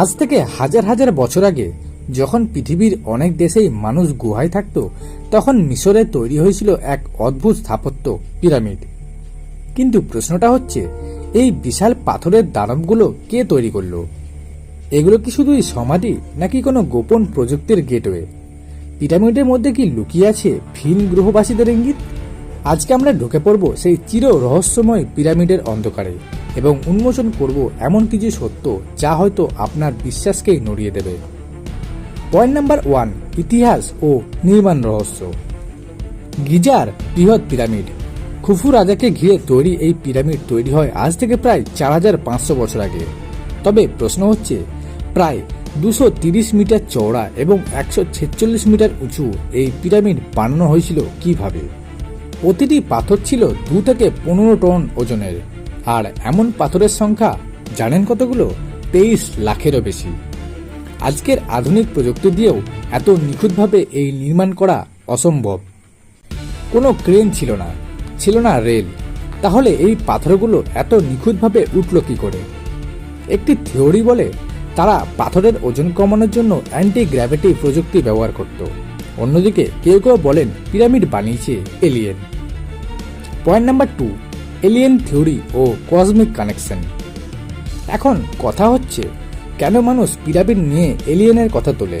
আজ থেকে হাজার হাজার বছর আগে, যখন পৃথিবীর অনেক দেশেই মানুষ গুহায় থাকত, তখন মিশরে তৈরি হয়েছিল এক অদ্ভুত স্থাপত্য, পিরামিড। কিন্তু প্রশ্নটা হচ্ছে, এই বিশাল পাথরের দানবগুলো কে তৈরি করল? এগুলো কি শুধুই সমাধি, নাকি কোনো গোপন প্রযুক্তির গেটওয়ে? পিরামিডের মধ্যে কি লুকিয়ে আছে ভিন গ্রহবাসীদের ইঙ্গিত? আজকে আমরা ঢুকে পড়ব সেই চির রহস্যময় পিরামিডের অন্ধকারে। এবং উন্মোচন করব এমন কিছু সত্য, যা হয়তো আপনার বিশ্বাসকেই নড়িয়ে দেবে। পয়েন্ট নাম্বার ওয়ান, ইতিহাস ও নির্মাণ রহস্য। গিজার বৃহৎ পিরামিড। খুফু রাজাকে ঘিরে তৈরি এই পিরামিড তৈরি হয় আজ থেকে প্রায় চার হাজার পাঁচশো বছর আগে। তবে প্রশ্ন হচ্ছে, প্রায় দুশো তিরিশ মিটার চওড়া এবং একশো ছেচল্লিশ মিটার উঁচু এই পিরামিড বানানো হয়েছিল কীভাবে? প্রতিটি পাথর ছিল দু থেকে পনেরো টন ওজনের। আর এমন পাথরের সংখ্যা, জানেন কতগুলো? তেইশ লাখেরও বেশি। আজকের আধুনিক প্রযুক্তি দিয়েও এত নিখুঁতভাবে এই নির্মাণ করা অসম্ভব। কোনো ক্রেন ছিল না ছিল না রেল। তাহলে এই পাথরগুলো এত নিখুঁতভাবে উঠল কী করে? একটি থিওরি বলে, তারা পাথরের ওজন কমানোর জন্য অ্যান্টি গ্র্যাভিটি প্রযুক্তি ব্যবহার করত। অন্যদিকে কেউ কেউ বলেন, পিরামিড বানিয়েছে alien. Point number two alien theory ও কসমিক কানেকশন এখন কথা হচ্ছে, কেন মানুষ পিরামিড নিয়ে এলিয়েনের কথা তোলে?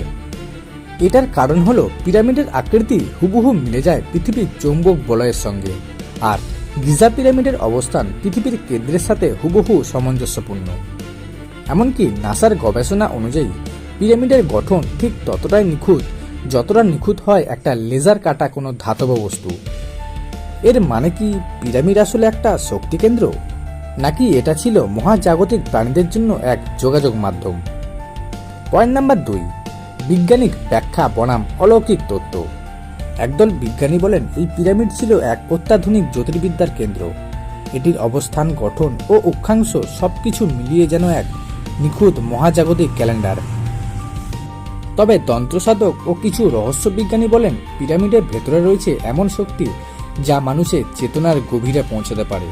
এটার কারণ হলো পিরামিডের আকৃতি হুবহু মিলে যায় পৃথিবীর চৌম্বক বলয়ের সঙ্গে, আর গিজা পিরামিডের অবস্থান পৃথিবীর কেন্দ্রের সাথে হুবহু সামঞ্জস্যপূর্ণ। এমনকি নাসার গবেষণা অনুযায়ী পিরামিডের গঠন ঠিক ততটাই নিখুঁত, যতটা নিখুঁত হয় একটা লেজার কাটা কোনো ধাতব বস্তু। এর মানে কি পিরামিড আসলে একটা শক্তি কেন্দ্র? নাকি এটা ছিল মহাজাগতিক প্রাণীদের জন্য এক যোগাযোগ মাধ্যম? পয়েন্ট নাম্বার দুই, বিজ্ঞানিক ব্যাখ্যা, বনাম, অলৌকিক তত্ত্ব। একদল বিজ্ঞানী বলেন, এই পিরামিড ছিল এক অত্যাধুনিক জ্যোতির্বিদ্যার কেন্দ্র। এটির অবস্থান, গঠন ও অক্ষাংশ সবকিছু মিলিয়ে যেন এক নিখুঁত মহাজাগতিক ক্যালেন্ডার। তবে তন্ত্রসাধক ও কিছু রহস্যবিজ্ঞানী বলেন, পিরামিডের ভেতরে রয়েছে এমন শক্তি যা মানুষের চেতনার গভীরে পৌঁছাতে পারে।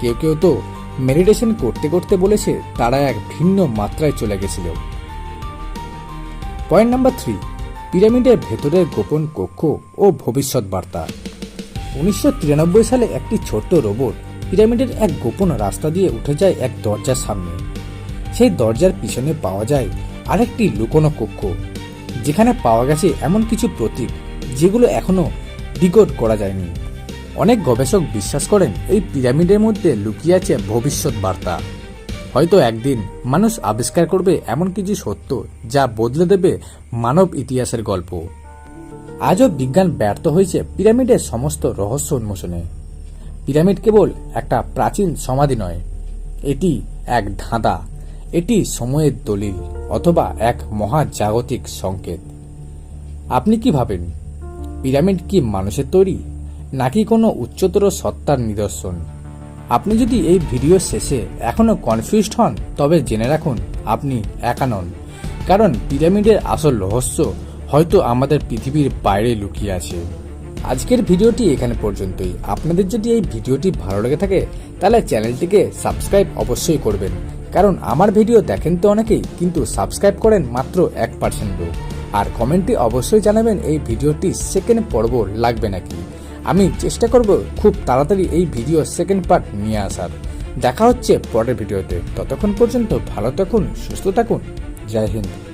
কেউ কেউ তো মেডিটেশন করতে করতে বলেছে, তারা এক ভিন্ন মাত্রায় চলে গেছিল। পয়েন্ট নাম্বার থ্রি, পিরামিডের ভেতরের গোপন কক্ষ ও ভবিষ্যৎ বার্তা। উনিশশো তিরানব্বই সালে একটি ছোট্ট রোবট পিরামিডের এক গোপন রাস্তা দিয়ে উঠে যায় এক দরজার সামনে। সেই দরজার পিছনে পাওয়া যায় আরেকটি লুকোনো কক্ষ, যেখানে পাওয়া গেছে এমন কিছু প্রতীক যেগুলো এখনও ডিকোড করা যায়নি। অনেক গবেষক বিশ্বাস করেন এই পিরামিডের মধ্যে লুকিয়ে আছে ভবিষ্যৎ বার্তা। হয়তো একদিন মানুষ আবিষ্কার করবে এমন কিছু সত্য যা বদলে দেবে মানব ইতিহাসের গল্প। আজও বিজ্ঞান ব্যর্থ হয়েছে পিরামিডের সমস্ত রহস্য উন্মোচনে। পিরামিড কেবল একটা প্রাচীন সমাধি নয়, এটি এক ধাঁধা, এটি সময়ের দলিল অথবা এক মহাজাগতিক সংকেত। আপনি কি ভাবেন, পিরামিড কি মানুষের তৈরি? নাকি কোনো উচ্চতর সত্তার নিদর্শন? আপনি যদি এই ভিডিও শেষে এখনও কনফিউজড হন, তবে জেনে রাখুন, আপনি একা নন। কারণ পিরামিডের আসল রহস্য হয়তো আমাদের পৃথিবীর বাইরে লুকিয়ে আছে। আজকের ভিডিওটি এখানে পর্যন্তই। আপনাদের যদি এই ভিডিওটি ভালো লেগে থাকে, তাহলে চ্যানেলটিকে সাবস্ক্রাইব অবশ্যই করবেন। কারণ আমার ভিডিও দেখেন তো অনেকেই, কিন্তু সাবস্ক্রাইব করেন মাত্র এক পার্সেন্ট লোক। আর কমেন্টে অবশ্যই জানাবেন এই ভিডিওটি সেকেন্ড পর্ব লাগবে নাকি। আমি চেষ্টা করব খুব তাড়াতাড়ি এই ভিডিও সেকেন্ড পার্ট নিয়ে আসার। দেখা হচ্ছে পরের ভিডিওতে। ততক্ষণ পর্যন্ত ভালো থাকুন, সুস্থ থাকুন। জয় হিন্দ।